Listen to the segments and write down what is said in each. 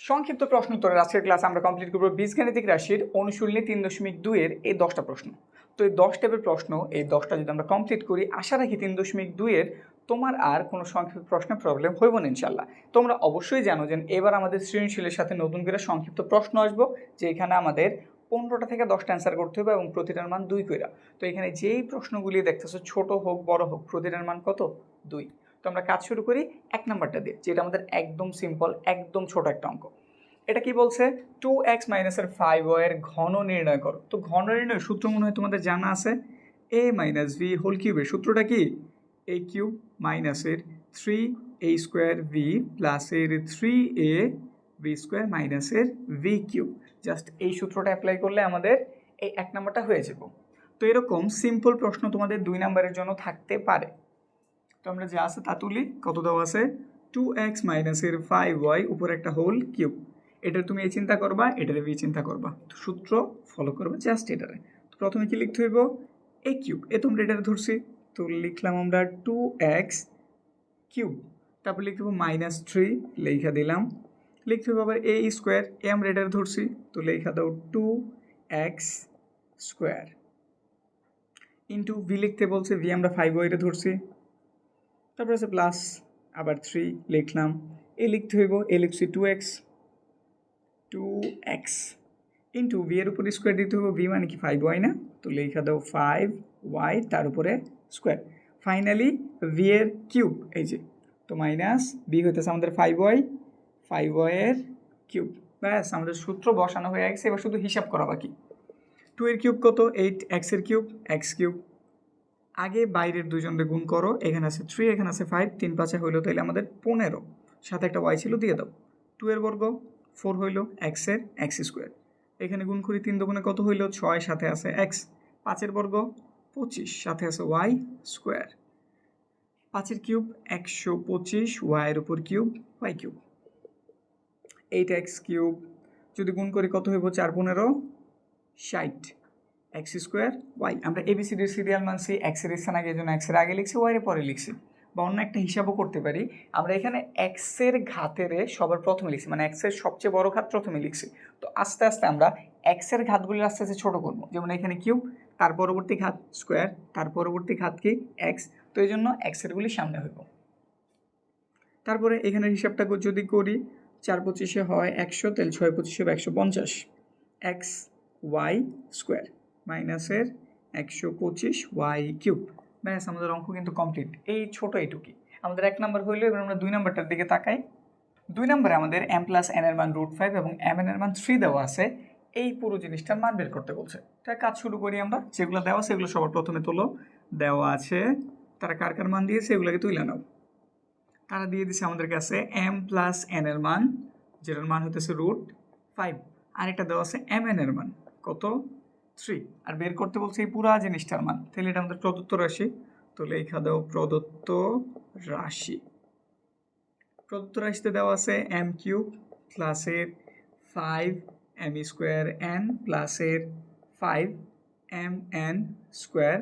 সংক্ষিপ্ত প্রশ্ন উত্তরের আজকের ক্লাস আমরা কমপ্লিট করব বীজগাণিতিক রাশির অনুশীলনী তিন দশমিক দুইয়ের এই দশটা প্রশ্ন। তো এই দশ টাইপের প্রশ্ন, এই দশটা যদি আমরা কমপ্লিট করি, আশা রাখি তিন দশমিক দুইয়ের তোমার আর কোনো সংক্ষিপ্ত প্রশ্নের প্রবলেম হইব না ইনশাল্লাহ তোমরা অবশ্যই জানো যে এবার আমাদের সৃজনশীলের সাথে নতুন করে সংক্ষিপ্ত প্রশ্ন আসব, যে এখানে আমাদের পনেরোটা থেকে দশটা অ্যান্সার করতে হবে এবং প্রতিটার মান দুই কইরা। তো এখানে যেই প্রশ্নগুলি দেখতেছো, ছোট হোক, বড় হোক, প্রতিটার মান কত? দুই। তো আমরা কাজ শুরু করি এক নাম্বারটা দিয়ে, যেটা আমাদের একদম সিম্পল একদম ছোট একটা অঙ্ক। এটা কি বলছে? টু এক্স মাইনাসের ফাইভ এর ঘন নির্ণয় করো। তো ঘন নির্ণয় সূত্র মনে হয় তোমাদের জানা আছে? এ মাইনাস ভি হোল কিউবের সূত্রটা কি? এ কিউব মাইনাসের থ্রি এ স্কোয়ার ভি প্লাসের থ্রি এ ভি স্কোয়ার মাইনাসের ভি কিউব জাস্ট এই সূত্রটা অ্যাপ্লাই করলে আমাদের এই এক নাম্বারটা হয়ে যাব। তো এরকম সিম্পল প্রশ্ন তোমাদের দুই নাম্বারের জন্য থাকতে পারে। তো আমরা যা আছে তা তুলি। কত দেওয়া আছে? টু এক্স মাইনাসের ফাইভ ওয়াই উপরে একটা হোল কিউব এটা তুমি এই চিন্তা করবা, এটার বি চিন্তা করবা। তো সূত্র ফলো করবে জাস্ট এটারে। তো প্রথমে কি লিখতে হইব? এ কিউব এ তোমরা এটারে ধরছি। তো লিখলাম আমরা টু এক্স কিউব তারপর লিখতে হব মাইনাস থ্রি লেখা দিলাম। লিখতে হবে আবার এ স্কোয়ার এ আমরা এটারে ধরছি। তো লেখা দাও two x square into b লিখতে বলছে ভি আমরা ফাইভ ওয়াইটা ধরছি। তারপর আছে প্লাস আবার থ্রি লিখলাম এ লিখতে হইব এ লিখছি two x two x into b এর উপরে স্কোয়ার দিতে হবে বি মানে কি ফাইভ ওয়াই না? তো লেখা দাও ফাইভ ওয়াই তার উপরে স্কোয়ার ফাইনালি ভি এর কিউব এই যে, তো মাইনাস বি হইতেছে আমাদের ফাইভ ওয়াই ফাইভ ওয়াইয়ের কিউব ব্যাস, আমাদের সূত্র বসানো হয়ে গেছে, এবার শুধু হিসাব করা বাকি। টু এর কিউব কত? এইট এক্সের কিউব এক্স কিউব আগে বাইরের দুজনকে গুণ করো, এখানে আছে থ্রি এখানে আছে ফাইভ তিন পাঁচে হইল তাহলে আমাদের পনেরো। সাথে একটা ওয়াই ছিল, দিয়ে দাও। টু এর বর্গ ফোর হইল এক্সের এক্স স্কোয়ার এখানে গুণ করি তিন দোকানে কত হইল? ছয়, সাথে আছে এক্স পাঁচের বর্গ, পঁচিশ, সাথে আছে ওয়াই স্কোয়ার পাঁচের কিউব, একশো পঁচিশ ওয়াইয়ের উপর cube y cube. Eight x cube. যদি গুণ করি কত হইব? চার পনেরো, ষাট। X square, y. আমরা এবিসিডির সিরিয়াল মানছি এক্সের স্থান আগে জন্য এক্সের আগে লিখছি ওয়াইয়ের পরে লিখছি। বা অন্য একটা হিসাবও করতে পারি। আমরা এখানে এক্সের ঘাতের সবার প্রথমে লিখছি মানে এক্সের সবচেয়ে বড় ঘাত প্রথমে লিখছি। তো আস্তে আস্তে আমরা এক্সের ঘাতগুলি আস্তে আস্তে ছোটো করব। যেমন এখানে কিউব তার পরবর্তী ঘাত স্কোয়ার, তার পরবর্তী ঘাত কি? এক্স। তো এই জন্য এক্সেরগুলি সামনে হইব। তারপরে এখানে হিসাবটা যদি করি, চার পঁচিশে হয় একশো, তাহলে ছয় পঁচিশে একশো পঞ্চাশ। X, y, square. মাইনাসের একশো পঁচিশ ওয়াই কিউব। ব্যাস আমাদের অঙ্ক কিন্তু কমপ্লিট এই ছোট এইটুকুই। আমাদের এক নাম্বার হইল, এবার আমরা দুই নাম্বারটার দিকে তাকাই। দুই নম্বরে আমাদের এম প্লাস এন এর মান রুট ফাইভ এবং এম এন এর মান থ্রি দেওয়া আছে। এই পুরো জিনিসটার মান বের করতে বলছে। তার কাজ শুরু করি আমরা। যেগুলো দেওয়া সেগুলো সবার প্রথমে তোলো। দেওয়া আছে, তারা কার কার মান দিয়েছে, এগুলোকে তুলে নাও। তারা দিয়ে দিছে আমাদের কাছে এম প্লাস এন এর মান, যেটার মান হতেছে রুট ফাইভ আরেকটা দেওয়া আছে এম এন এর মান। কত? থ্রি আর বের করতে বলছে এই পুরা জিনিসটার মান। তাহলে এটা আমাদের প্রদত্ত রাশি। তো লেখা দাও প্রদত্ত রাশি। প্রদত্ত রাশিতে দেওয়া আছে এম কিউব প্লাসের ফাইভ এম স্কোয়ার এন প্লাসের ফাইভ এম এন স্কোয়ার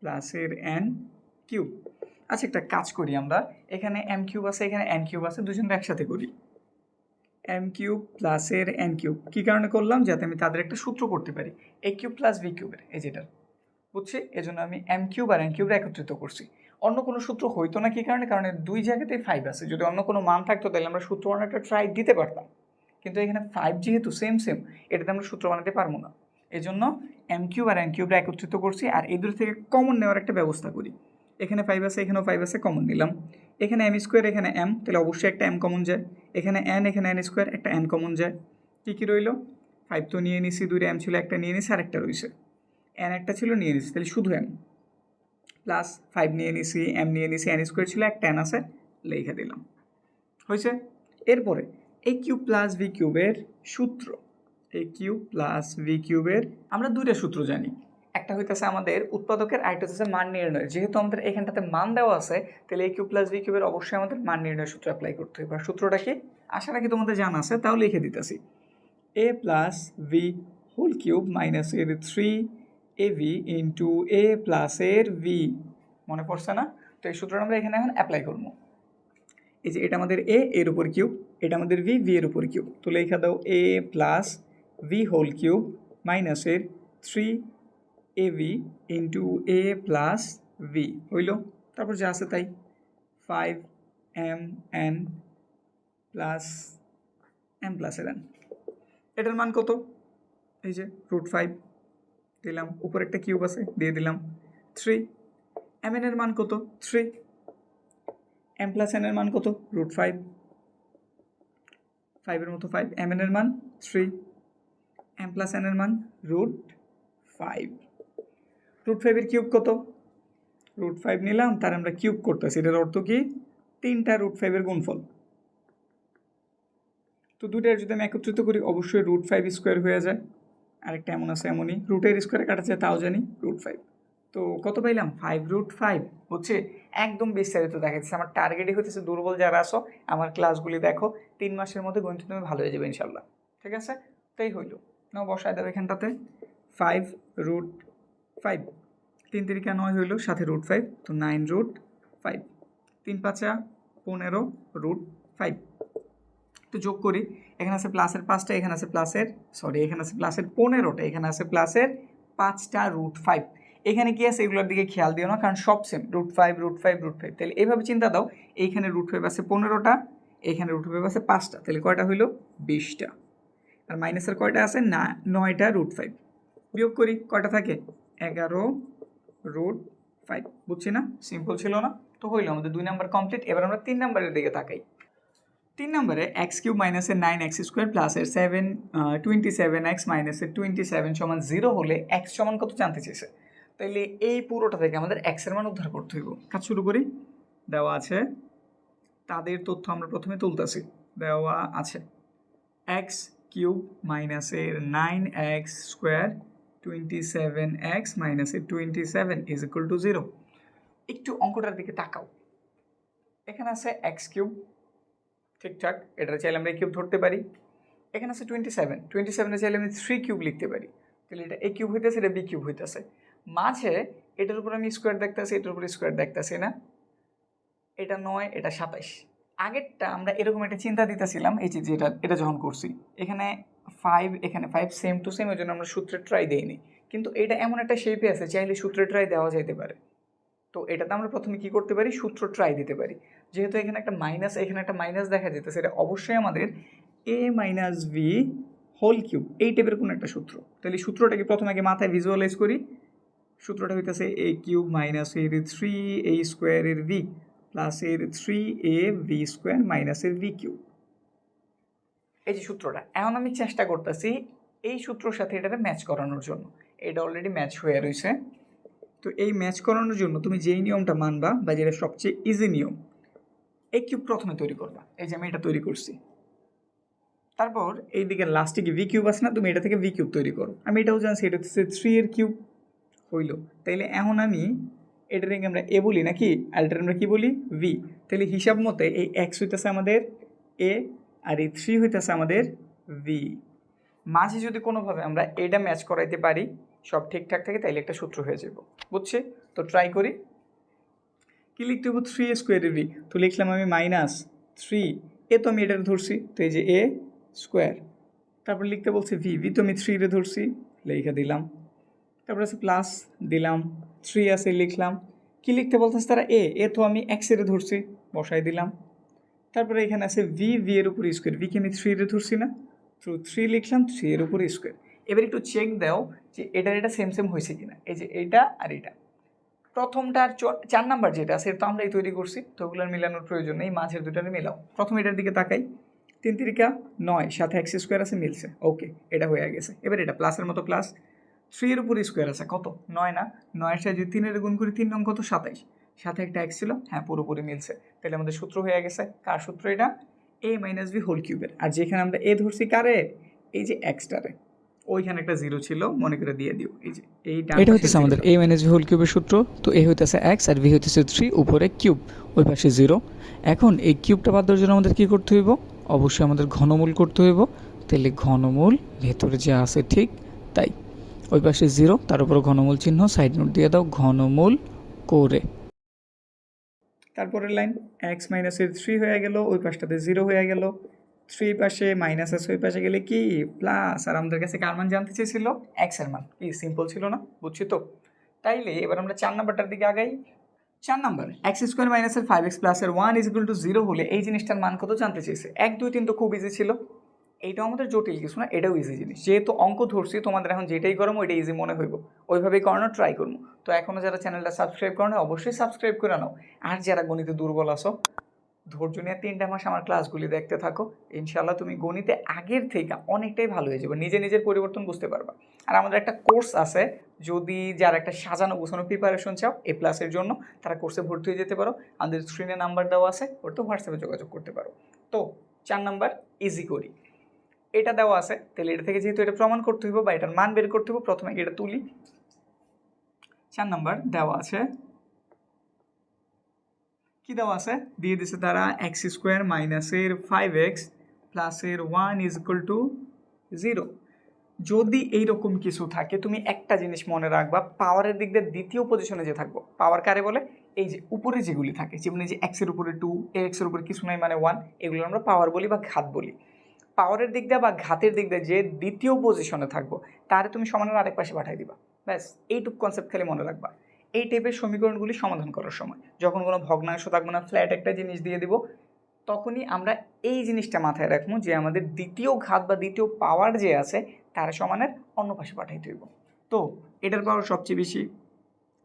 প্লাসের এন কিউব আচ্ছা একটা কাজ করি আমরা। এখানে এম কিউব আছে, এখানে এন কিউব আছে দুজনটা একসাথে করি। এম কিউব প্লাসের এন কিউব। কী কারণে করলাম? যাতে আমি তাদের একটা সূত্র করতে পারি। এ কিউব প্লাস ভি কিউবের। এই যেটার বুঝছি? এজন্য আমি এম কিউব আর এন কিউব একত্রিত করছি। অন্য কোনো সূত্র হইতো না কী কারণে? কারণ দুই জায়গাতেই ফাইভ আছে। যদি অন্য কোনো মান থাকতো, তাহলে আমরা সূত্র বানানোটা ট্রাই দিতে পারতাম। কিন্তু এখানে ফাইভ যেহেতু সেম সেম এটাতে আমরা সূত্র বানাতে পারব না। এজন্য এম কিউব আর এন কিউবটা একত্রিত করছি। আর এই দুটো থেকে কমন নেওয়ার একটা ব্যবস্থা করি। এখানে ফাইভ আছে, এখানেও ফাইভ আছে কমন নিলাম। এখানে এম স্কোয়ার এখানে এম তাহলে অবশ্যই একটা এম কমন যায়। এখানে এন এখানে এন স্কোয়ার একটা এন কমন যায়। কী কী রইল? ফাইভ তো নিয়ে নিছি, দুইটা এম ছিল, একটা নিয়ে নিছি আর একটা রয়েছে এন একটা ছিল, নিয়ে নিছি, তাহলে শুধু এম প্লাস ফাইভ নিয়ে নিছি এম নিয়ে নিছি এন স্কোয়ার ছিল, একটা এন আছে, লিখে দিলাম। হয়েছে? এরপরে এ কিউব প্লাস ভি কিউবের সূত্র। এ কিউব প্লাস ভি কিউবের আমরা দুইটা সূত্র জানি। একটা হইতেছে আমাদের উৎপাদকের আরেকটা মান নির্ণয়। যেহেতু আমাদের এখানটাতে মান দেওয়া আছে, তাহলে এ কিউ প্লাস ভি কিউবের অবশ্যই আমাদের মান নির্ণয় সূত্র অ্যাপ্লাই করতে হবে। সূত্রটা কি? আশা রাখি তোমাদের জানা আছে, তাও লিখে দিতেছি। A plus b whole cube minus এর three a b into a প্লাসের ভি মনে পড়ছে না? তো এই সূত্রটা আমরা এখানে এখন অ্যাপ্লাই করব। এই যে এটা আমাদের এ এর উপর কিউব, এটা আমাদের ভি ভি এর উপর কিউব। তো লেখা দাও a plus b whole cube মাইনাসের three a b into a plus b হইল? তারপর যা আছে তাই five m n plus m plus n এটার মান কত? এই যে রুট ফাইভ দিলাম। উপরে একটা কিউব আছে, দিয়ে দিলাম। থ্রি এম এর মান কত? থ্রি এম প্লাস এন এর মান কত? রুট ফাইভ ফাইভের মতো ফাইভ এম এর মান থ্রি এম প্লাস এন এর মান রুট ফাইভ রুট ফাইভের কিউব কত? রুট ফাইভ নিলাম, তার আমরা কিউব করতেছি। এটার অর্থ কি? তিনটা রুট ফাইভের গুণফল। তো দুইটার যদি আমি একত্রিত করি, অবশ্যই রুট ফাইভ স্কোয়ার হয়ে যায়। আরেকটা এমন আছে, এমনই। রুটের স্কোয়ারে কাটা যায় তাও জানি রুট ফাইভ তো কত পাইলাম? ফাইভ রুট ফাইভ হচ্ছে একদম বিস্তারিত দেখা যাচ্ছে আমার টার্গেটই হতেছে দুর্বল যারা আসো আমার ক্লাসগুলি দেখো। তিন মাসের মধ্যে গণিত তুমি ভালো হয়ে যাবে ইনশাল্লাহ ঠিক আছে? তাই হইল। না বসায় দেবে এখানটাতে। ফাইভ রুট ফাইভ তিন তিরিকা নয় হইল সাথে রুট ফাইভ তো নাইন রুট ফাইভ তিন পাঁচা পনেরো রুট ফাইভ তো যোগ করি, এখানে আছে প্লাসের পাঁচটা, এখানে আছে প্লাসের সরি এখানে আছে প্লাসের পনেরোটা, এখানে আছে প্লাসের পাঁচটা রুট ফাইভ এখানে কি আছে? এগুলোর দিকে খেয়াল দিও না, কারণ সব same root five root five root five তাহলে এইভাবে চিন্তা দাও, এইখানে রুট ফাইভ আছে পনেরোটা, এখানে রুট ফাইভ আছে পাঁচটা, তাহলে কয়টা হইল? বিশটা। আর মাইনাসের কয়টা আছে? না, নয়টা রুট ফাইভ বিয়োগ করি, কয়টা থাকে? এগারো রুট ফাইভ বুঝছি না? সিম্পল ছিল না? তো হইল আমাদের দুই নাম্বার কমপ্লিট এবার আমরা তিন নাম্বারের দিকে তাকাই। তিন নম্বরে এক্স কিউব মাইনাসের নাইন এক্স স্কোয়ার প্লাসের সেভেন টোয়েন্টি সেভেন এক্স মাইনাসের টোয়েন্টি সেভেন সমান জিরো হলে এক্স সমান কত জানতে চেয়েছে? তাইলে এই পুরোটা থেকে আমাদের এক্সের মান উদ্ধার করতে হইব। কাজ শুরু করি। দেওয়া আছে। তাদের তথ্য আমরা প্রথমে তুলতেছি। দেওয়া আছে। এক্স কিউব মাইনাসের nine x square twenty seven x মাইনাসের twenty seven is equal to zero একটু অঙ্কটার দিকে তাকাও। এখানে আছে এক্স কিউব ঠিকঠাক এটা চাইলে আমরা কিউব ধরতে পারি। এখানে আছে টোয়েন্টি সেভেন টোয়েন্টি সেভেনে চাইলে আমি থ্রি কিউব লিখতে পারি। তাহলে এটা এ কিউব হইতেছে, এটা বি কিউব হইতেছে। মাঝে এটার উপর আমি স্কোয়ার দেখতেছি, এটার উপরে স্কোয়ার দেখতেছি না। এটা নয়, এটা সাতাইশ। আগেরটা আমরা এরকম একটা চিন্তা দিতেছিলাম, এই যে যেটা, এটা যখন করছি, এখানে ফাইভ এখানে ফাইভ সেম টু সেম ওই জন্য আমরা সূত্রে ট্রাই দিইনি। কিন্তু এটা এমন একটা শেপে আছে, চাইলে সূত্রে ট্রাই দেওয়া যেতে পারে। তো এটাতে আমরা প্রথমে কি করতে পারি? সূত্র ট্রাই দিতে পারি। যেহেতু এখানে একটা মাইনাস এখানে একটা মাইনাস দেখা যেতে সেটা অবশ্যই আমাদের a minus b whole cube এই টাইপের কোনো একটা সূত্র। তাহলে সূত্রটাকে প্রথমে আগে মাথায় ভিজুয়ালাইজ করি। সূত্রটা হইতেছে এ কিউব মাইনাস এর থ্রি এ স্কোয়ারের ভি প্লাস এর থ্রি এ ভি স্কোয়ার মাইনাসের ভি কিউব এই যে সূত্রটা এখন আমি চেষ্টা করতেছি এই সূত্রর সাথে এটাকে ম্যাচ করানোর জন্য। এটা অলরেডি ম্যাচ হয়ে রয়েছে তো এই ম্যাচ করানোর জন্য তুমি যেই নিয়মটা মানবা বা যেটা সবচেয়ে ইজি নিয়ম এই কিউব প্রথমে তৈরি করবা। এই যে আমি এটা তৈরি করছি। তারপর এই দিকে লাস্টে কি ভি কিউব আছে না তুমি এটা থেকে ভি কিউব তৈরি করো। আমি এটাও জানছি এটা হচ্ছে থ্রি এর কিউব হইল। তাইলে এখন আমি এটাকে আমরা এ বলি নাকি? এটা আমরা কী বলি? ভি তাহলে হিসাব মতে এই এক্স হইতেছে আমাদের এ আর এই থ্রি হইতেছে আমাদের ভি মাঝে যদি কোনোভাবে আমরা এটা ম্যাচ করাইতে পারি, সব ঠিকঠাক থাকে, তাইলে একটা সূত্র হয়ে যাব বুঝছি? তো ট্রাই করি। কী লিখতে হব থ্রি স্কোয়ারের ভি তো লিখলাম আমি মাইনাস থ্রি এ তো আমি এটা ধরছি, তো এই যে এ স্কোয়ার তারপর লিখতে বলছি ভি ভি তো আমি থ্রি রে ধরছি লেখা দিলাম। তারপর আছে প্লাস দিলাম। থ্রি আছে লিখলাম। কি লিখতে বলতেছে তারা? এ এ তো আমি এক্সের ধরছি, বসাই দিলাম। তারপরে এখানে আছে ভি ভি এর উপর স্কোয়ার ভিকে আমি থ্রি এর ধরছি না। তো থ্রি লিখলাম থ্রি এর উপর স্কোয়ার এবার একটু চেক দাও যে এটার এটা সেম সেম হয়েছে কিনা। এই যে এটা আর এটা। প্রথমটা চার নাম্বার যেটা আছে এটা তো আমরাই তৈরি করছি, তো ওগুলোর মিলানোর প্রয়োজন নেই, মাঝের দুটারে মিলাও। প্রথম এটার দিকে তাকাই। তিন তিরিকা, নয়, সাথে এক্স স্কোয়ার আছে, মিলছে। ওকে এটা হয়ে গেছে। এবার এটা প্লাসের মতো প্লাস থ্রি এর উপর স্কোয়ার আছে কত? নয় না? নয়ের সাথে যদি তিনের গুণ করি তিন নং কত? সাতাইশ। সাথে একটা এক্স ছিল হ্যাঁ পুরোপুরি মিলছে। তাহলে আমাদের সূত্র হয়ে গেছে কার সূত্র এটা? এ মাইনাস বি হোল কিউবের আর যেখানে আমরা এ ধরছি কারে? এই যে এক্সটারে ওইখানে একটা জিরো ছিল মনে করে দিয়ে দিও। এই যে এই ডান এটা হইতেছে আমাদের। এ মাইনাস ভি হোল কিউবের সূত্র তো এ হইতেছে এক্স আর ভি হইতেছে থ্রি উপরে কিউব ওই পাশে জিরো এখন এই কিউবটা বাদ দেওয়ার জন্য আমাদের কী করতে হইব? অবশ্যই আমাদের ঘনমূল করতে হইব। তাহলে ঘনমূল ভেতরে যা আছে ঠিক তাই। ওই পাশে জিরো, তার উপর ঘনমূল চিহ্ন সাইড নোট দিয়ে দাও, ঘনমূল করে। তারপরের লাইন এক্স মাইনাসের থ্রি হয়ে গেল, ওই পাশটাতে জিরো হয়ে গেল। থ্রি পাশে মাইনাস আছে ওই পাশে গেলে কি? প্লাস আর আমাদের কাছে কার মান জানতে চেয়েছিল? এক্সের মান। কি সিম্পল ছিল না, বুঝছি তো? তাইলে এবার আমরা চার নাম্বারটার দিকে আগাই। চার নাম্বার এক্স স্কোয়ার মাইনাসের ফাইভ এক্স প্লাসের ওয়ান ইজ টু জিরো হলে এই জিনিসটার মান কত জানতে চেয়েছে? এক, দুই, তিন তো খুব ইজি ছিল। এইটাও আমাদের জটিল কিছু না, এটাও ইজি জিনিস। যেহেতু অঙ্ক ধরছি, তোমাদের এখন যেটাই গরম ওইটা ইজি মনে হইব। ওইভাবেই করানোর ট্রাই করব। তো এখনও যারা চ্যানেলটা সাবস্ক্রাইব করো অবশ্যই সাবস্ক্রাইব করে নাও। আর যারা গণিতে দুর্বল আসো ধৈর্য নিয়ে তিনটা মাস আমার ক্লাসগুলি দেখতে থাকো। ইনশাল্লাহ তুমি গণিতে আগের থেকে অনেকটাই ভালো হয়ে যাবে। নিজে নিজের পরিবর্তন বুঝতে পারবা। আর আমাদের একটা কোর্স আছে, যদি যারা একটা সাজানো গোছানো প্রিপারেশন চাও এ প্লাসের জন্য, তারা কোর্সে ভর্তি হয়ে যেতে পারো। আমাদের স্ক্রিনে নাম্বার দেওয়া আছে ওটা হোয়াটসঅ্যাপে যোগাযোগ করতে পারো। তো, চার নাম্বার ইজি করি। এটা দেওয়া আছে, তাহলে এটা থেকে যেহেতু এটা প্রমাণ করতে হইব বা এটার মান বের করতে হইব, প্রথমে এটা তুলি। চার নাম্বার দেওয়া আছে। কি দেওয়া আছে? দিয়ে দিছে তারা এক্স স্কোয়ার মাইনাসের ফাইভ এক্স প্লাসের one is equal to zero যদি এইরকম কিছু থাকে, তুমি একটা জিনিস মনে রাখবা পাওয়ারের দিক দিয়ে দ্বিতীয় পজিশনে যে থাকব পাওয়ার কারে বলে? এই যে উপরে যেগুলি থাকে, যেমন যে এক্সের উপরে টু এক্সের উপরে কিছু নাই মানে ওয়ান এগুলো আমরা পাওয়ার বলি বা ঘাত বলি। পাওয়ারের দিক দিয়ে বা ঘাতের দিক দিয়ে যে দ্বিতীয় পজিশনে থাকব, তারে তুমি সমানের আরেক পাশে পাঠিয়ে দিবা। ব্যাস, এইটুকু কনসেপ্ট খালি মনে রাখবা। এই টাইপের সমীকরণগুলি সমাধান করার সময়। যখন কোনো ভগ্নাংশ থাকবে না ফ্ল্যাট একটা জিনিস দিয়ে দিব, তখনই আমরা এই জিনিসটা মাথায় রাখব যে আমাদের দ্বিতীয় ঘাত বা দ্বিতীয় পাওয়ার যে আছে, তার সমানের অন্য পাশে পাঠাইতে হইব তো, এটার পাওয়ার সবচেয়ে বেশি।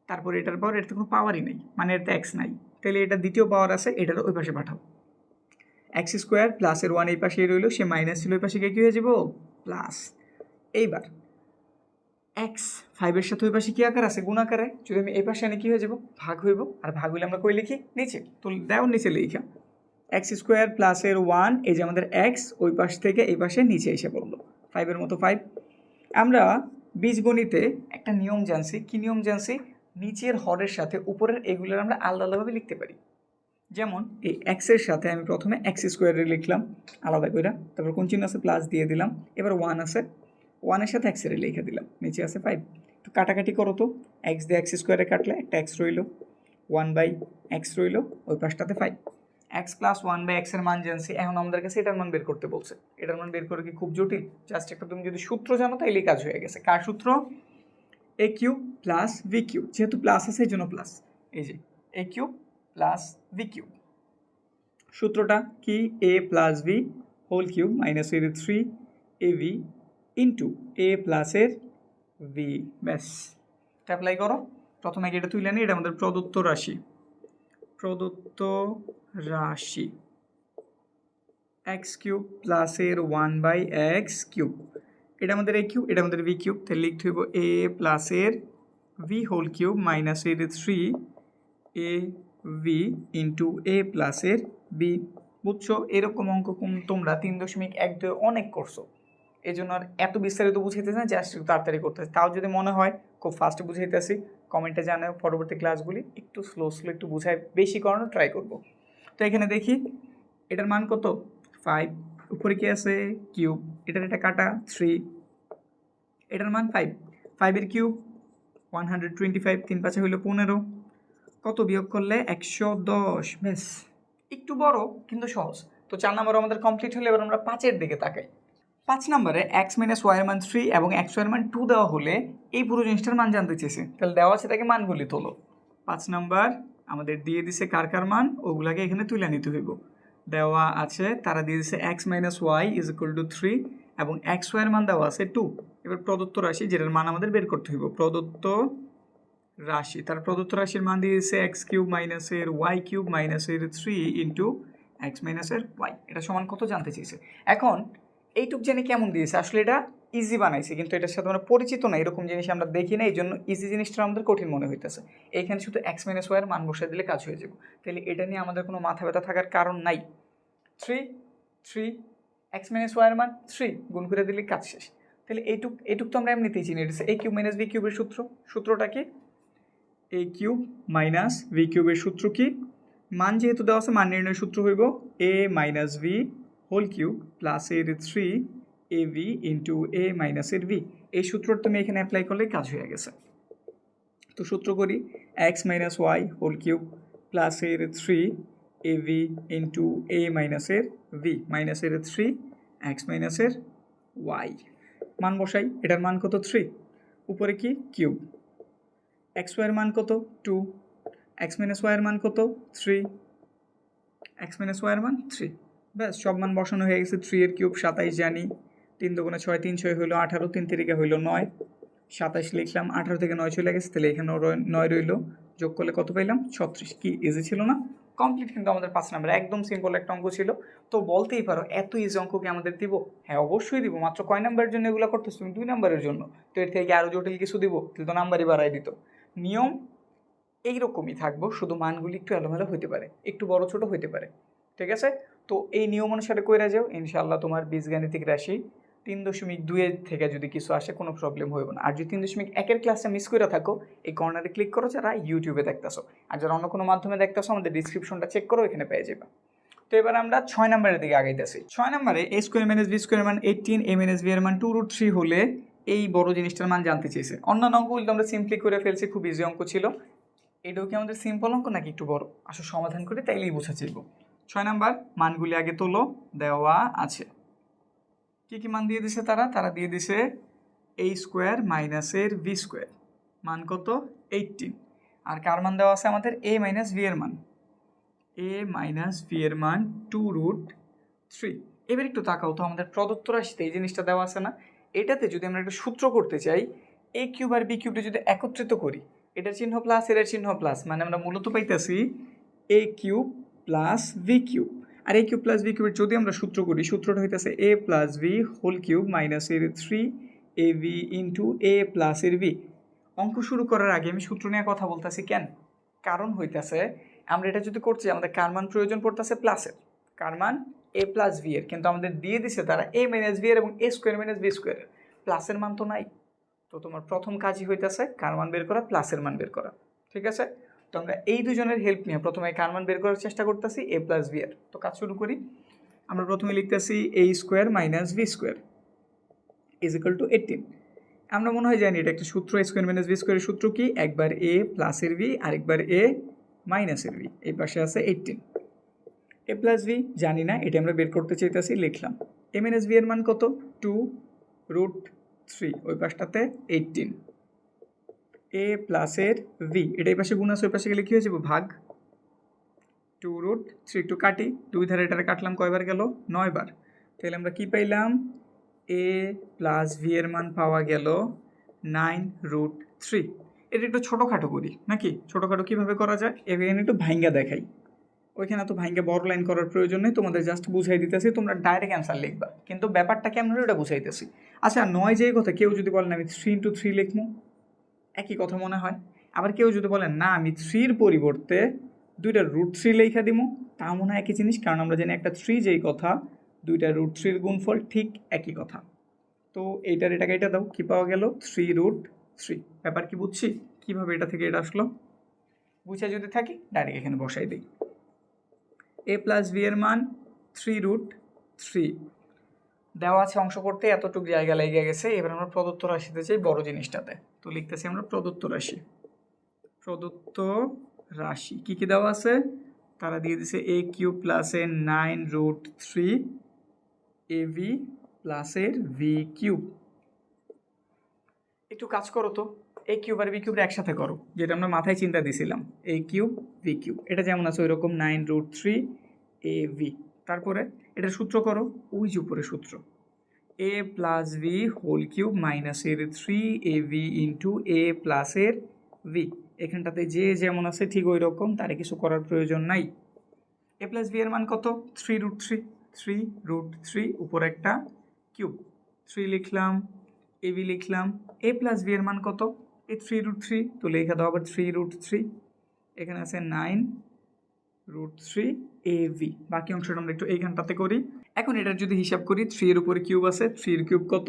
তারপর এটার পাওয়ার এটাতে কোনো পাওয়ারই নেই। মানে এটাতে এক্স নাই। তাহলে এটা দ্বিতীয় পাওয়ার আছে এটার ওই পাশে পাঠাও। এক্স স্কোয়ার প্লাসের ওয়ান এই পাশেই রইল, সে মাইনাস ছিল ওই পাশে গিয়ে কী হয়ে যাব? প্লাস। এইবার, এক্স ফাইভের সাথে ওই পাশে কী আকার আছে? গুণ আকারে। যদি আমি এই পাশে আনি, কী হয়ে যাব? ভাগ হইব আর ভাগ হইলে আমরা কই লিখি? নিচে। তো দেও নিচে লিখা। এক্স স্কোয়ার প্লাসের ওয়ান, এই যে আমাদের এক্স, ওই পাশ থেকে এই পাশে নিচে এসে পড়ল। ফাইভের মতো ফাইভ আমরা বীজগণিতে একটা নিয়ম জানছি। কী নিয়ম জানছি? নিচের হরের সাথে উপরের এগুলোর আমরা আলাদা আলাদাভাবে লিখতে পারি। যেমন এই এক্সের সাথে আমি প্রথমে এক্স স্কোয়ারে লিখলাম, আলাদা করে তারপর কোন চিহ্ন আছে? প্লাস দিয়ে দিলাম। এবার ওয়ান আছে। ওয়ানের সাথে এক্সের লিখে দিলাম। নিচে আছে ফাইভ তো কাটাকাটি করো তো। এক্স দিয়ে এক্স স্কোয়ারে কাটলে একটা এক্স রইল। ওয়ান বাই এক্স রইল। ওই পাশটাতে five x plus one by এক্সের মান জানছি। এখন আমাদের কাছে এটার মান বের করতে বলছে। এটার মান বের করে কি খুব জটিল? জাস্ট একটা তুমি যদি সূত্র জানো তাইলে কাজ হয়ে গেছে। কার সূত্র? A cube plus b cube যেহেতু প্লাস আছে এই জন্য প্লাস এই যে a cube plus b cube সূত্রটা কি? A plus b whole cube minus এর three a b into a প্লাসের ভি ব্যাস। অ্যাপ্লাই করো। প্রথমে এটা তুলে নিই, এটা আমাদের প্রদত্ত রাশি। প্রদত্ত রাশি। এক্স কিউব প্লাসের ওয়ান বাই এক্স কিউব এটা আমাদের এ কিউব এটা আমাদের ভি কিউব তাহলে লিখতে হইব এ প্লাসের ভি হোল কিউব মাইনাস এর three a b into a প্লাসের বি বুঝছ? এরকম অঙ্ক তোমরা তিন দশমিক এক দুই অনেক করছ। এই জন্য আর এত বিস্তারিত বুঝাইতেছে না জাস্ট একটু তাড়াতাড়ি করতেছে। তাও যদি মনে হয়, খুব ফাস্টে বুঝাইতেছি কমেন্টে জানাও, পরবর্তী ক্লাসগুলি একটু স্লো স্লো একটু বুঝাই, বেশি করানোর ট্রাই করব। তো এখানে দেখি, এটার মান কত? ফাইভ উপরে কি আছে? কিউব এটার এটা কাটা থ্রি এটার মান ফাইভ ফাইভের cube one hundred twenty five তিন পাঁচে হইল পনেরো। কত বিয়োগ করলে একশো দশ? ব্যাস একটু বড়, কিন্তু সহজ। তো চার নম্বর আমাদের কমপ্লিট হলে এবার আমরা পাঁচের দিকে তাকাই। পাঁচ নম্বরে এক্স মাইনাস ওয়াইয়ের মান থ্রি এবং এক্স ওয়াইয়ের মান টু দেওয়া হলে এই পুরো জিনিসটার মান জানতে চেয়েছে। তাহলে দেওয়া আছে তাকে মানগুলি তোলো। পাঁচ নাম্বার আমাদের দিয়ে দিছে কার কার মান? ওগুলাকে এখানে তুলে নিতে হইব। দেওয়া আছে, তারা দিয়ে দিছে x minus y is equal to three এবং এক্স ওয়াইয়ের মান দেওয়া আছে টু এবার প্রদত্ত রাশি, যেটার মান আমাদের বের করতে হইব। প্রদত্ত রাশি। তার প্রদত্ত রাশির মান দিয়ে দিচ্ছে এক্স কিউব মাইনাসের ওয়াই কিউব মাইনাসের থ্রি ইন্টু এক্স মাইনাসের ওয়াই এটা সমান কত জানতে চেয়েছে? এখন এইটুক জেনে কেমন দিয়েছে? আসলে এটা ইজি বানাইছে, কিন্তু এটার সাথে আমরা পরিচিত না, এরকম জিনিস আমরা দেখি না এই জন্য ইজি জিনিসটা আমাদের কঠিন মনে হইতেছে। এইখানে শুধু এক্স মাইনাস ওয়াইয়ের মান বসে দিলে কাজ হয়ে যাবে। তাহলে এটা নিয়ে আমাদের কোনো মাথা ব্যথা থাকার কারণ নাই। থ্রি থ্রি এক্স মাইনাস ওয়াইয়ের মান থ্রি গুণ করে দিলে কাজ শেষ। তাহলে এইটুক এইটুক তো আমরা এমনিতেই চিনি, এটা এ কিউব মাইনাস বি কিউবের সূত্র। সূত্রটা কি? এ কিউব মাইনাস ভি কিউবের সূত্র কি? মান যেহেতু দেওয়া আছে, মান নির্ণয় সূত্র হইব a minus b whole cube plus এর three a b into a মাইনাসের ভি এই সূত্রটা তুমি এখানে অ্যাপ্লাই করলে কাজ হয়ে গেছে। তো সূত্র করি x minus y whole cube প্লাসের three a b into a মাইনাসের ভি মাইনাসের থ্রি এক্স মাইনাসের ওয়াই মান বসাই, এটার মান কত? থ্রি উপরে কি? কিউব এক্স ওয়াইয়ের মান কত? টু। এক্স মাইনাস ওয়াইয়ের মান কত? থ্রি। এক্স মাইনাস ওয়াইয়ের মান? থ্রি। ব্যাস, সব মান বসানো হয়ে গেছে। থ্রি এর কিউব সাতাইশ জানি। তিন দুগুণে ছয়, তিন ছয় হইল আঠারো, তিন তিরিকে হইল নয়। সাতাইশ লিখলাম, আঠারো থেকে নয় চলে গেছে, তাহলে এখানেও নয় রইল। যোগ করলে কত পাইলাম? ছত্রিশ। কি ইজি ছিল না? কমপ্লিট কিন্তু আমাদের পাঁচ নাম্বার একদম সিম্পল একটা অঙ্ক ছিল। তো বলতেই পারো, এত ইজি অঙ্ক কি আমাদের দিব? হ্যাঁ অবশ্যই দিব। মাত্র কয় নাম্বারের জন্য এগুলো করতেছ তুমি? দুই নাম্বারের জন্য। তো এর থেকে আরও জটিল কিছু দিব? তাহলে তো নাম্বারই বাড়াই দিত। নিয়ম এইরকমই থাকব, শুধু মানগুলি একটু এলোমেলো হতে পারে, একটু বড় ছোট হতে পারে, ঠিক আছে? তো এই নিয়ম অনুসারে কইরা যাও, ইনশাআল্লাহ তোমার বীজগাণিতিক রাশি তিন দশমিক দুইয়ের থেকে যদি কিছু আসে কোনো প্রবলেম হইব না। আর যদি তিন দশমিক একের ক্লাসটা মিস করে থাকো, এই কর্নারে ক্লিক করো যারা ইউটিউবে দেখতেছো। আর যারা অন্য কোনো মাধ্যমে দেখতেছো, আমাদের ডিসক্রিপশনটা চেক করো, এখানে পেয়ে যাবে। তো এবার আমরা ছয় নম্বরের দিকে আগাইতেছি। ছয় নম্বরে a square minus b square মান এইটিন এ মাইনাস বি এর মান টু রুট থ্রি হলে এই বড় জিনিসটার মান জানতে চেয়েছে। অন্যান্য অঙ্কগুলো আমরা সিম্পলি করে ফেলছি, খুব ইজি অঙ্ক ছিল। এটাও কি আমাদের সিম্পল অঙ্ক নাকি একটু বড়? আসলে সমাধান করে, তাইলেই বোঝা চাইব ছয় নাম্বার, মানগুলি আগে তোলো, দেওয়া আছে। কি কি মান দিয়ে দিছে তারা? তারা দিয়ে দিছে এ স্কোয়ার মাইনাসের ভি স্কোয়ার মান কত? এইটিন আর কার মান দেওয়া আছে আমাদের? এ মাইনাস ভি এর মান। এ মাইনাস ভি এর মান টু রুট থ্রি এবার একটু তাকাও তো, আমাদের প্রদত্ত রাশিতে এই জিনিসটা দেওয়া আছে না? এটাতে যদি আমরা একটা সূত্র করতে চাই এ কিউব আর বি কিউবটা যদি একত্রিত করি, এটার চিহ্ন প্লাস এটার চিহ্ন প্লাস মানে আমরা মূলত পাইতেছি a cube plus b cube. R a cube plus b কিউবের যদি আমরা সূত্র করি, সূত্রটা হইতেছে a plus b whole cube minus এর three a b into a plus এর ভি অঙ্ক শুরু করার আগে আমি সূত্র নিয়ে কথা বলতেছি কেন? কারণ হইতেছে, আমরা এটা যদি করছি, আমাদের কার মান প্রয়োজন পড়তেছে প্লাসের কার মান? এ প্লাস ভি এর। কিন্তু আমাদের দিয়ে দিছে তারা এ মাইনাস ভি এর এবং a square minus b square প্লাসের মান তো নাই। তো তোমার প্রথম কাজই হইতেছে কার মান বের করা? প্লাসের মান বের করা। ঠিক আছে? তো আমরা এই দুজনের হেল্প নিয়ে প্রথমে কার মান বের করার চেষ্টা করতেছি? এ প্লাস ভি এর। তো কাজ শুরু করি। আমরা প্রথমে লিখতেছি a square minus b square is equal to eighteen আমরা মনে হয় জানি এটা একটা সূত্র। স্কোয়ার মাইনাস ভি স্কোয়ারের সূত্র কি? একবার এ প্লাসের ভি আরেকবার এ মাইনাসের ভি এই পাশে আছে এইটিন এ প্লাস ভি জানি না, এটা আমরা বের করতে চাইতেছি, লিখলাম। এ মাইনাস ভি এর মান কত? টু রুট থ্রি ওই পাশটাতে এইটিন এ প্লাসের ভি এটা এই পাশে গুণ আছে, ওই পাশে গেলে কী হয়ে যাবে? ভাগ। টু রুট থ্রি একটু কাটি, দুই ধারে এটারে কাটলাম, কয়বার গেল? নয়বার। তাহলে আমরা কি পাইলাম? এ প্লাস ভি এর মান পাওয়া গেল নাইন রুট থ্রি এটা একটু ছোটোখাটো করি, নাকি? ছোটোখাটো কীভাবে করা যায়? এখানে একটু ভাইঙ্গা দেখাই। ওইখানে তো ভাইঙ্গা বড় লাইন করার প্রয়োজন নেই, তোমাদের জাস্ট বুঝাই দিতেছি, তোমরা ডাইরেক্ট অ্যান্সার লিখবা। কিন্তু ব্যাপারটা কেমন ওটা বুঝাইতেছি। আচ্ছা নয় যে কথা, কেউ যদি বলেন আমি থ্রি ইন্টু থ্রি লিখব, একই কথা মনে হয়। আবার কেউ যদি বলেন, না, আমি থ্রির পরিবর্তে দুইটা রুট থ্রি লেখা দিব, তা মনে হয় একই জিনিস, কারণ আমরা জানি একটা থ্রি যেই কথা, দুইটা রুট থ্রির গুণফল ঠিক একই কথা। তো এইটার এটাকে এটা দাও, কী পাওয়া গেল? থ্রি রুট থ্রি ব্যাপার কি বুঝছি? কীভাবে এটা থেকে এটা আসলো? বুঝে যদি থাকি ডাইরেক্ট এখানে বসাই দিই। এ প্লাস বি এর মান থ্রি রুট থ্রি দেওয়া আছে অংশ করতে, এতটুকু জায়গা লেগে গেছে। এবার আমরা প্রদত্ত রাশিতে চাই বড় জিনিসটাতে। তো লিখতেছি আমরা প্রদত্ত রাশি। প্রদত্ত রাশি। কি কি দেওয়া আছে? তারা দিয়ে দিছে এ কিউ প্লাসের nine root three a b প্লাসের ভি কিউব। একটু কাজ করো তো। এ কিউব আর ভি কিউবটা একসাথে করো। যেটা আমরা মাথায় চিন্তা দিছিলাম। A cube b cube. এটা যেমন আছে ওই রকম nine root three a b তারপরে এটা সূত্র করো, ওই যে উপরে সূত্র। A plus b whole cube মাইনাসের three a b into a প্লাসের ভি এখানটাতে যে যেমন আছে ঠিক ওই রকম তারে কিছু করার প্রয়োজন নাই। এ প্লাস ভি এর মান কত? Three root three three root three উপর একটা কিউব থ্রি লিখলাম এ ভি লিখলাম। এ প্লাস ভি এর মান কত? এই থ্রি রুট থ্রি তো লেখা দাও আবার থ্রি রুট থ্রি এখানে আছে nine root three a b বাকি অংশটা আমরা একটু এইখানটাতে করি। এখন এটার যদি হিসাব করি থ্রি এর উপরে কিউব আছে থ্রির কিউব কত?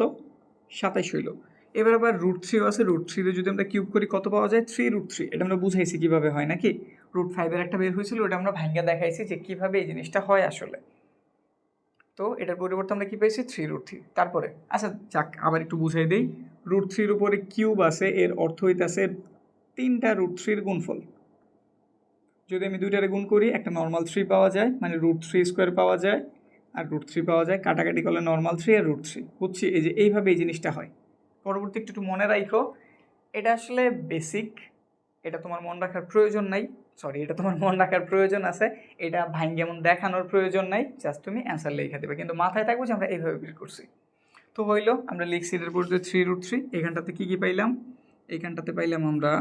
সাতাইশ হইল। এবার আবার রুট থ্রিও আছে রুট থ্রিতে যদি আমরা কিউব করি, কত পাওয়া যায়? থ্রি রুট থ্রি এটা আমরা বুঝাইছি কীভাবে হয় নাকি? রুট ফাইভের একটা বের হয়েছিল, ওটা আমরা ভাঙ্গা দেখাইছি যে কীভাবে এই জিনিসটা হয় আসলে। তো এটার পরিবর্তে আমরা কী পেয়েছি? থ্রি রুট থ্রি তারপরে আচ্ছা যাক, আবার একটু বুঝাই দিই। রুট থ্রির উপরে কিউব আছে, এর অর্থ হইতাছে তিনটা রুট থ্রির গুণফল। যদি আমি দুইটারে গুণ করি, একটা নর্মাল থ্রি পাওয়া যায় মানে রুট থ্রি স্কোয়ার পাওয়া যায়, আর রুট থ্রি পাওয়া যায়, কাটাকাটি করলে নর্মাল থ্রি আর রুট থ্রি বুঝছি? এই যে এইভাবে এই জিনিসটা হয়। পরবর্তী একটু একটু মনে রাখো এটা আসলে বেসিক এটা তোমার মন রাখার প্রয়োজন নাই। সরি এটা তোমার মন রাখার প্রয়োজন আছে। এটা ভাই যেমন দেখানোর প্রয়োজন নাই। জাস্ট তুমি অ্যান্সার লেখা দেবে। কিন্তু মাথায় থাকব যে আমরা এইভাবে বের করছি। তো হইল, আমরা লিখছি এটার পর থ্রি রুট থ্রি এখানটাতে কী কী পাইলাম? এইখানটাতে পাইলাম আমরা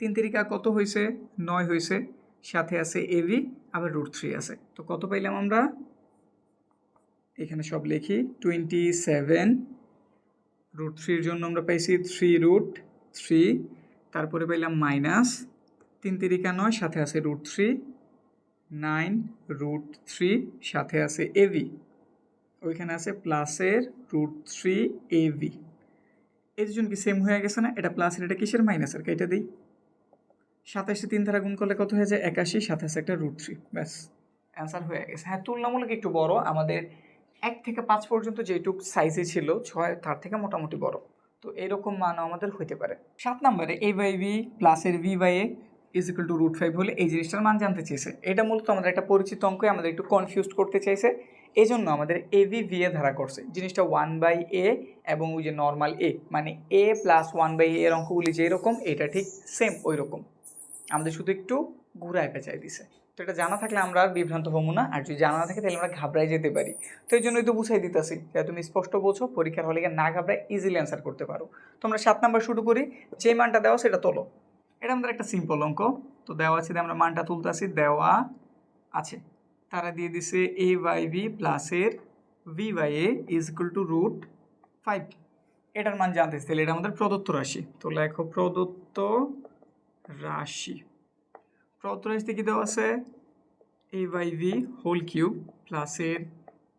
তিন তিরিকা কত হয়েছে নয় হয়েছে সাথে আছে এভি আবার রুট থ্রি আছে। তো কত পাইলাম আমরা? এখানে সব লিখি। Twenty seven. রুট থ্রির জন্য আমরা পাইছি থ্রি রুট থ্রি। তারপরে পাইলাম মাইনাস। তিন তিরিকা নয়, সাথে আছে root three. Nine root three, সাথে আছে এভি ওইখানে আছে প্লাসের রুট থ্রি এভি এই দুজন কি সেম হয়ে গেছে না? এটা প্লাসের, এটা কিসের? মাইনাসের এটা দিই। সাতাশে তিন ধারা গুণ করলে কত হয়ে যায়? একাশি, সাতাশে একটা রুট থ্রি ব্যাস। অ্যান্সার হয়ে গেছে। হ্যাঁ তুলনামূলক একটু বড়। আমাদের এক থেকে পাঁচ পর্যন্ত যেটুক সাইজে ছিল, ছয় তার থেকে মোটামুটি বড়। তো এরকম মানও আমাদের হইতে পারে। সাত নম্বরে এ বাই বি প্লাসের b by a is equal to root five হলে এই জিনিসটার মান জানতে চেয়েছে। এটা মূলত আমাদের একটা পরিচিত অঙ্কে আমাদের একটু কনফিউজ করতে চাইছে এই জন্য আমাদের এ ভি ভি এ ধারা করছে। জিনিসটা ওয়ান বাই এ এবং ওই যে নর্মাল এ মানে এ প্লাস ওয়ান বাই এর অঙ্কগুলি যেরকম, এটা ঠিক সেম ওই রকম আমাদের শুধু একটু ঘুরায় পেঁচাই দিছে। তো এটা জানা থাকলে আমরা আর বিভ্রান্ত হব না, আর যদি জানা না থাকে তাহলে আমরা ঘাবড়াই যেতে পারি। তো এই জন্যই তো বুঝাই দিতেছি যাতে তুমি স্পষ্ট বোঝো, পরীক্ষার হলে না ঘাবড়ায় ইজিলি অ্যান্সার করতে পারো। তো আমরা সাত নাম্বার শুরু করি, যে মানটা দেওয়া সেটা তোলো। এটা আমাদের একটা সিম্পল অঙ্ক। তো দেওয়া আছে আমরা মানটা তুলতে আসি দেওয়া আছে। তারা দিয়ে দিছে এ বাই বি প্লাসের b by a is equal to root five এটার মান জানতে তাহলে এটা আমাদের প্রদত্ত রাশি। তো লেখো প্রদত্ত রাশি। প্রদত্ত রাশিতে কী দেওয়া আছে? A by b whole cube প্লাসের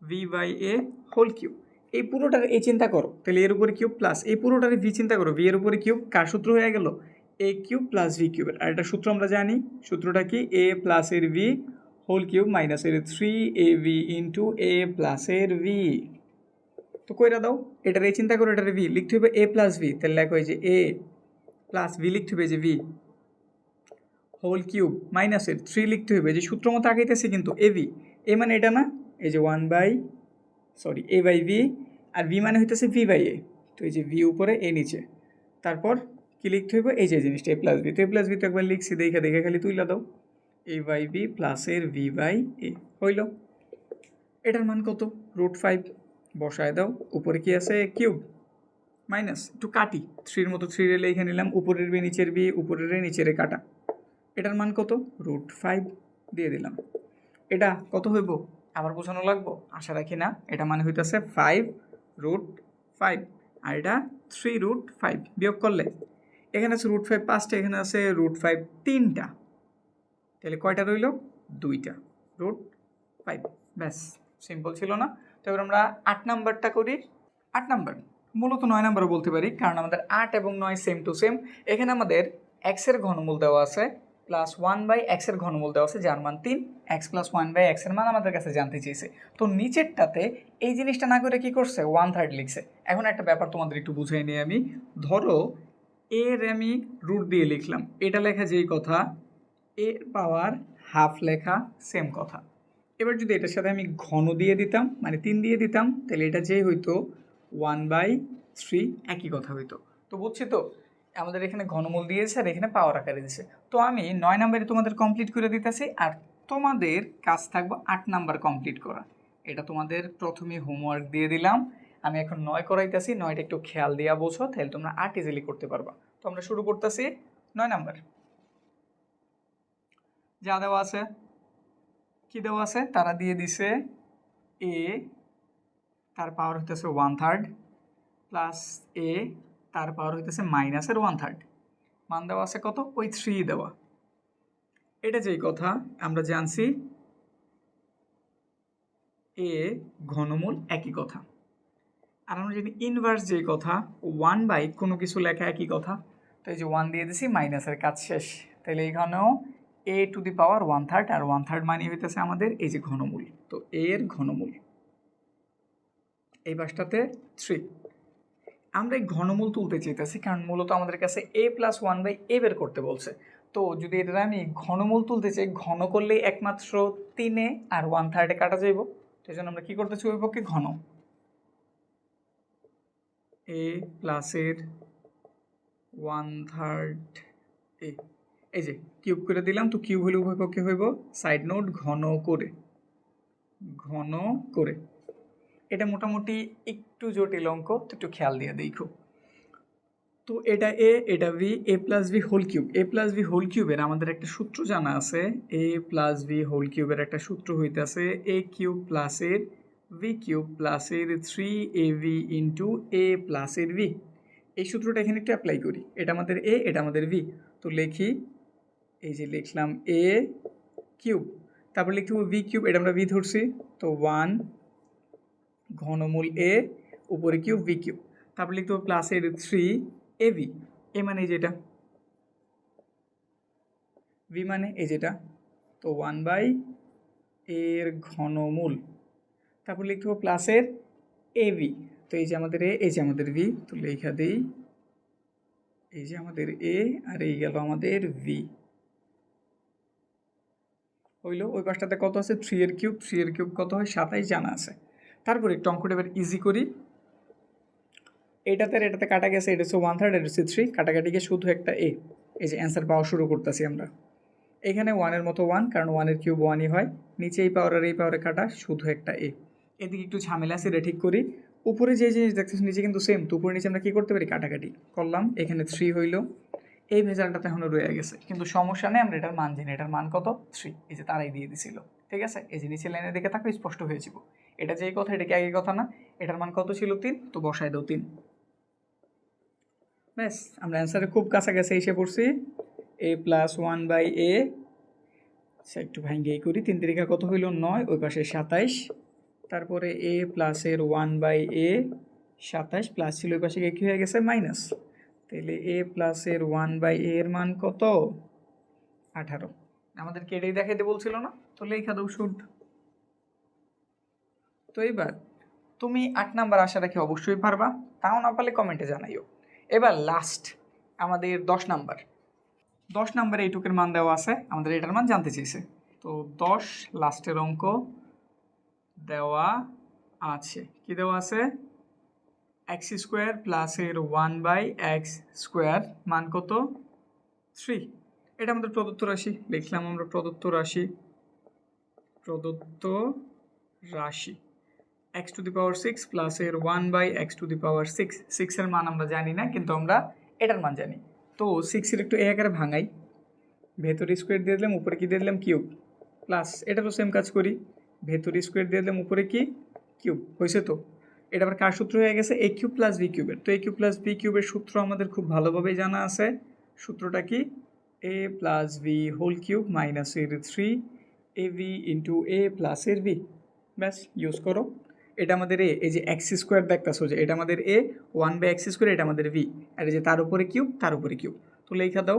b by a whole cube এই পুরোটার এ চিন্তা করো, তাহলে এর উপরে কিউব প্লাস এই পুরোটার ভি চিন্তা করো ভি এর উপরে কিউব কার সূত্র হয়ে গেল? এ কিউব প্লাস ভি কিউবের আর এটা সূত্র আমরা জানি, সূত্রটা কি? এ প্লাসের ভি হোল কিউব মাইনাসের three a b into a প্লাসের ভি তো কইরা দাও, এটার এ চিন্তা করো, এটার ভি লিখতে হবে এ প্লাস ভি তাহলে লেখো যে এ প্লাস ভি লিখতে হবে যে ভি হোল কিউব মাইনাসের থ্রি লিখতে হবে যে সূত্র মতো আগাইতেছে কিন্তু এ ভি এ মানে এটা না? এই যে one by sorry a by b R V মানে হইতেছে ভি বাই এ তো এই যে ভি উপরে এ নিচে। তারপর কি লিখতে হইব? এই যে জিনিসটা এ প্লাস ভি তো এ প্লাস ভি তো একবার লিখছি, দেখে দেখে খালি তুইলা দাও। এ বাই ভি প্লাসের ভি বাই এ হইল। এটার মান কত? রুট ফাইভ বসায় দাও। উপরে কি আছে? কিউব মাইনাস একটু কাটি। থ্রির মতো থ্রি রে লিখে নিলাম। উপরের বি নিচের বি উপরের নিচের কাটা। এটার মান কত? রুট ফাইভ দিয়ে দিলাম। এটা কত হইব? আবার বোঝানো লাগবো? আশা রাখি না। এটা মানে হইতেছে ফাইভ রুট ফাইভ আর এটা থ্রি রুট ফাইভ বিয়োগ করলে। এখানে আছে রুট ফাইভ পাঁচটা, এখানে আছে রুট ফাইভ তিনটা। তাহলে কয়টা রইল? দুইটা। রুট ফাইভ ব্যাস সিম্পল ছিল না। তো এবার আমরা আট নাম্বারটা করি। আট নাম্বার। মূলত নয় নাম্বারও বলতে পারি, কারণ আমাদের আট এবং নয় সেম টু সেম এখানে আমাদের এক্সের ঘনমূল দেওয়া আছে। প্লাস ওয়ান বাই এক্সের ঘনমূল দেওয়া আছে, যার মান তিন। এক্স প্লাস ওয়ান বাই এক্সের মান আমাদের কাছে জানতে চেয়েছে। তো নিচেরটাতে এই জিনিসটা না করে কি করছে? ওয়ান থার্ড লিখছে। এখন একটা ব্যাপার তোমাদের একটু বুঝিয়ে নিই আমি। ধরো এর আমি রুট দিয়ে লিখলাম। এটা লেখা যেই কথা এর পাওয়ার হাফ লেখা সেম কথা। এবার যদি এটার সাথে আমি ঘন দিয়ে দিতাম মানে তিন দিয়ে দিতাম, তাহলে এটা যেই হইতো ওয়ান বাই থ্রি একই কথা হইতো। তো বুঝছি তো? আমাদের এখানে ঘনমূল দিয়েছে আর এখানে পাওয়ার আকারে দিয়েছে। তো আমি নয় নাম্বারে তোমাদের কমপ্লিট করে দিতেছি আর তোমাদের কাজ থাকবে আট নাম্বার কমপ্লিট করা। এটা তোমাদের প্রথমে হোমওয়ার্ক দিয়ে দিলাম। আমি এখন নয় করাইতেছি, নয়টা একটু খেয়াল দিয়া বোঝো, তাহলে তোমরা আট ইজিলি করতে পারবা। তো আমরা শুরু করতেছি নয় নাম্বার। যা দেওয়া আছে, কি দেওয়া আছে? তারা দিয়ে দিছে এ তার পাওয়ার হইতেছে ওয়ান থার্ড প্লাস এ তার পাওয়ার হইতেছে মাইনাসের ওয়ান থার্ড মান দেওয়া আছে কত? ওই থ্রি দেওয়া। এটা যেই কথা, আমরা জানছি, এ ঘনমূল একই কথা। আর আমরা জানি ইনভার্স যেই কথা ওয়ান বাই কোনো কিছু লেখা একই কথা। তো এই যে ওয়ান দিয়ে দিছি মাইনাসের কাজ শেষ। তাহলে এখানেও a to the power one third R one third মানে হইতেছে আমাদের এই যে ঘনমূল। তো এর ঘনমূল। এই পাশটাতে থ্রি আমরা এই ঘনমূল তুলতে চাইতেছি, কারণ মূলত আমাদের কাছে a plus one by a বের করতে বলছে। তো যদি এটা আমি ঘনমূল তুলতে চাই, ঘন করলে একমাত্র তিনে আর ওয়ান থার্ডে কাটা যাইব। এই জন্য আমরা কী করতেছি ওই পক্ষে? ঘন। এ প্লাসের ওয়ান থার্ড এ এই যে কিউব করে দিলাম, তো কিউব হলে উভয় পক্ষে হইব। সাইড নোট ঘন করে। ঘন করে। এটা মোটামুটি একটু জটিল অঙ্ক, তো একটু খেয়াল দিয়ে দেখো তো এটা এ এটা b a plus b whole cube a plus b whole কিউবের আমাদের একটা সূত্র জানা আছে। এ প্লাস ভি হোল কিউবের একটা সূত্র হইতেছে এ কিউব প্লাসের ভি কিউব প্লাসের three a b into a প্লাসের ভি এই সূত্রটা এখানে একটু অ্যাপ্লাই করি। এটা আমাদের এ এটা আমাদের ভি তো লিখি, এই যে লিখলাম এ কিউব তারপর লিখতে হবে ভি কিউব এটা আমরা ভি ধরছি। তো ওয়ান ঘনমূল এ উপরে কিউব ভি কিউব তারপর লিখতে হবে প্লাসের থ্রি এ ভি এ মানে এই যেটা ভি মানে এই যেটা তো ওয়ান বাই এর ঘনমূল। তারপর লিখতে হবে প্লাসের এ ভি তো এই যে আমাদের এ এই যে আমাদের ভি তো লেখা দিই, এই যে আমাদের এ আর এই গেল আমাদের ভি হইল, ওই পাশটাতে কত আছে? থ্রি এর কিউব থ্রি এর কিউব কত হয়? সাতাইশ জানা আছে। তারপর একটু অঙ্কটা এবার ইজি করি। এটাতে এটাতে কাটা গেছে, এটা হচ্ছে ওয়ান থার্ড এটা হচ্ছে থ্রি কাটাকাটিকে শুধু একটা এ এই যে অ্যান্সার পাওয়া শুরু করতেছি আমরা। এখানে ওয়ানের মতো ওয়ান কারণ ওয়ানের কিউব ওয়ানই হয়। নিচে এই পাওয়ার আর এই পাওয়ারে কাটা, শুধু একটা এ এদিকে একটু ঝামেলা আছে, এটা ঠিক করি। উপরে যে জিনিস দেখতেছি নিচে কিন্তু সেম তো উপরে নিচে আমরা কী করতে পারি? কাটাকাটি করলাম। এখানে থ্রি হইল। এই ভেজালটাতে এখনও রয়ে গেছে। কিন্তু সমস্যা নেই, আমরা এটার মান জানি। এটার মান কত? থ্রি এই যে তারাই দিয়ে দিছিল। ঠিক আছে? এই যে নিচে লাইনের দিকে থাকলে স্পষ্ট হয়ে যাব। এটা যেই কথা, এটা কি আগে কথা না? এটার মান কত ছিল? তিন। তো বসায় দাও তিন। ব্যাস, আমরা অ্যান্সারে খুব কাছাকাছি এসে পড়ছি। A plus one by a সে একটু ভাঙ্গেই করি। তিন তারিখা কত হইল? নয়। ওই পাশে সাতাইশ। তারপরে এ প্লাসের ওয়ান বাই এ সাতাইশ প্লাস ছিল, ওই পাশে কী হয়ে গেছে? মাইনাস তাহলে এ প্লাসের ওয়ান বাই এ এর মান কত? আঠারো। আমাদেরকে এটাই দেখাইতে বলছিল না? তো লেখা দাও শুদ্ধ তো এবার তুমি আট নাম্বার আশা রাখি অবশ্যই পারবা, তাও না পারলে কমেন্টে জানাইও। এবার লাস্ট আমাদের দশ নাম্বার। দশ নাম্বারে এইটুকের মান দেওয়া আছে, আমাদের এটার মান জানতে চেয়েছে তো দশ লাস্টের অঙ্ক দেওয়া আছে। কি দেওয়া আছে? এক্স স্কোয়ার প্লাসের ওয়ান বাই এক্স স্কোয়ার মান কত? থ্রি এটা আমাদের প্রদত্ত রাশি, লিখলাম আমরা প্রদত্ত রাশি। প্রদত্ত রাশি। X to the power six প্লাসের one by x to the power six সিক্সের মান আমরা জানি না, কিন্তু আমরা এটার মান জানি। তো সিক্সের একটু এ আকারে ভাঙাই। ভেতরে স্কোয়ার দিয়ে দিলাম, উপরে কি দিয়ে দিলাম? কিউব প্লাস এটারও সেম কাজ করি। ভেতরে স্কোয়ার দিয়ে দিলাম, উপরে কি? কিউব হয়েছে তো? এটা আবার কার সূত্র হয়ে গেছে? এ কিউব প্লাস বি কিউবের তো এ কিউব প্লাস বি কিউবের সূত্র আমাদের খুব ভালোভাবেই জানা আছে। সূত্রটা কি? A plus b whole cube minus এর three a b into a plus এর বি ব্যাস ইউজ করো। এটা আমাদের এ এই যে এক্স স্কোয়ার দেখতেছো যে এটা আমাদের a one by x square এটা আমাদের ভি আর এই যে তার উপরে কিউব তার উপরে কিউব তো লেখা দাও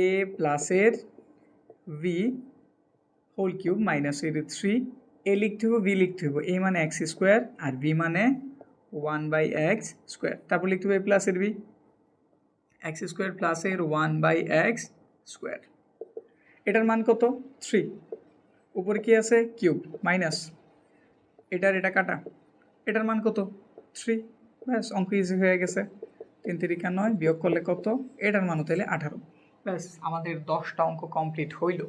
এ প্লাসের ভি হোল কিউব মাইনাস এর থ্রি এ লিখতে হবে ভি লিখতে হবে এ মানে এক্স স্কোয়ার আর ভি মানে ওয়ান বাই এক্স স্কোয়ার তারপর লিখতে হবে এ প্লাসের ভি এক্স স্কোয়ার প্লাসের ওয়ান বাই এক্স স্কোয়ার এটার মান কত? থ্রি উপরে কি আছে? কিউব মাইনাস এটার এটা কাটা। এটার মান কত? থ্রি। ব্যাস, অঙ্ক ইজি হয়ে গেছে। তিন তিরিকা নয়, বিয়োগ করলে কত? এটার মানও তাহলে আঠারো। ব্যাস, আমাদের দশটা অঙ্ক কমপ্লিট হইল।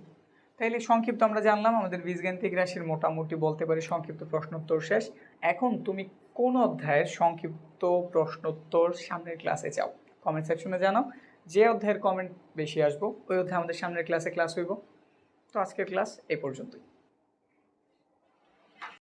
তাইলে সংক্ষিপ্ত আমরা জানলাম, আমাদের বীজগান্তিক রাশির মোটামুটি বলতে পারি সংক্ষিপ্ত প্রশ্নোত্তর শেষ। এখন তুমি কোন অধ্যায়ের সংক্ষিপ্ত প্রশ্নোত্তর সামনের ক্লাসে চাও কমেন্ট সেকশনে জানাও। যে অধ্যায়ের কমেন্ট বেশি আসব, ওই অধ্যায়ে আমাদের সামনের ক্লাসে ক্লাস হইব। তো আজকের ক্লাস এ পর্যন্তই।